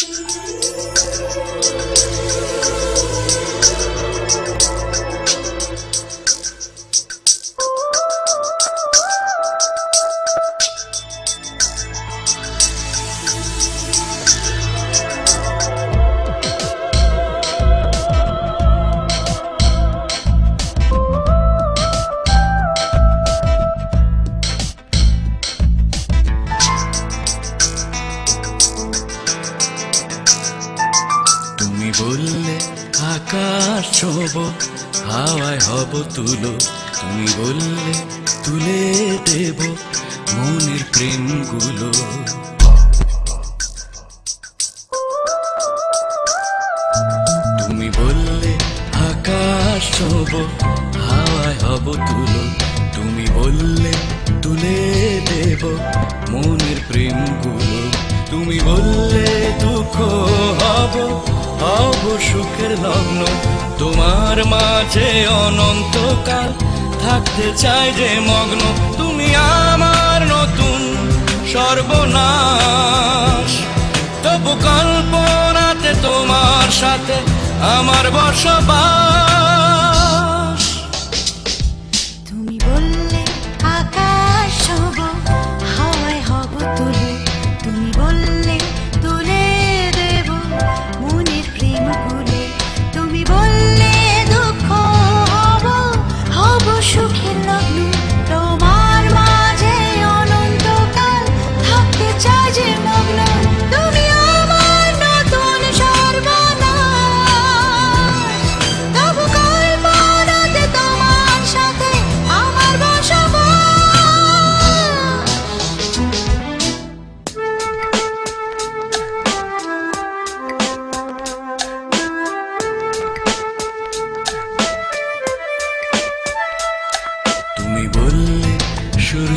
Thank you. বললে, আকাশ ছোব, হাওয়ায় হব তুলো। তুমি বললে, তুলে দেব মনের প্রেমগুলো। তুমি বললে, আকাশ ছোব, হাওয়ায় হব তুলো। তুমি বললে, তুলে দেব মনের প্রেমগুলো। তুমি বললে, দুঃখ হব হব সুখের লগ্ন। তোমার মাঝে অনন্তকাল থাকতে চাই যে মগ্ন। তুমি আমার নতুন সর্বনাশ। তবু কল্পনাতে তোমার সাথে আমার বসবাস।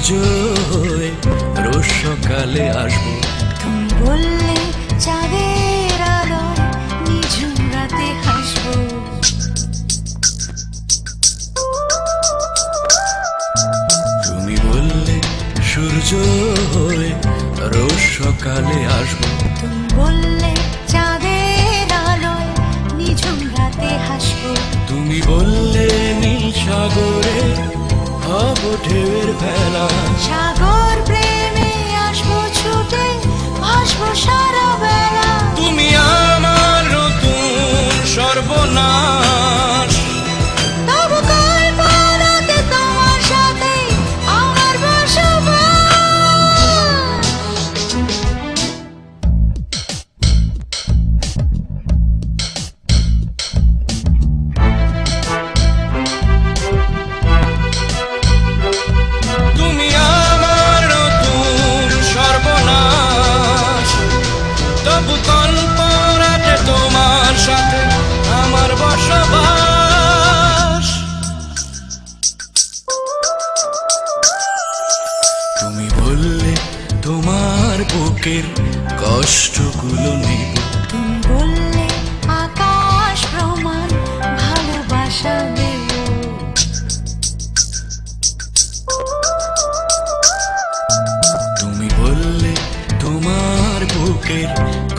হয়ে রোজ সকালে আসব। তুমি বললে চাঁদের আলোয় নিঝুম রাতে হাসবো। তুমি বললে সূর্য হয়ে রোজ সকালে আসব। তুমি বললে চাঁদের তোমার বুকের কষ্টগুলো নেব তুমি বললে আকাশ প্রমাণ ভালোবাসা তুমি বললে তোমার বুকের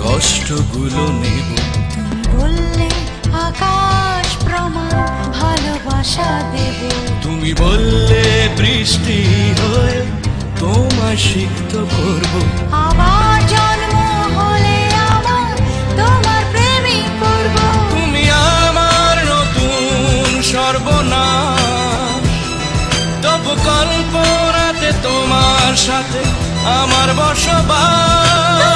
কষ্টগুলো নেব তুমি বললে আকাশ প্রমাণ ভালোবাসা দেব তুমি বললে সাথে আমার বসবাস।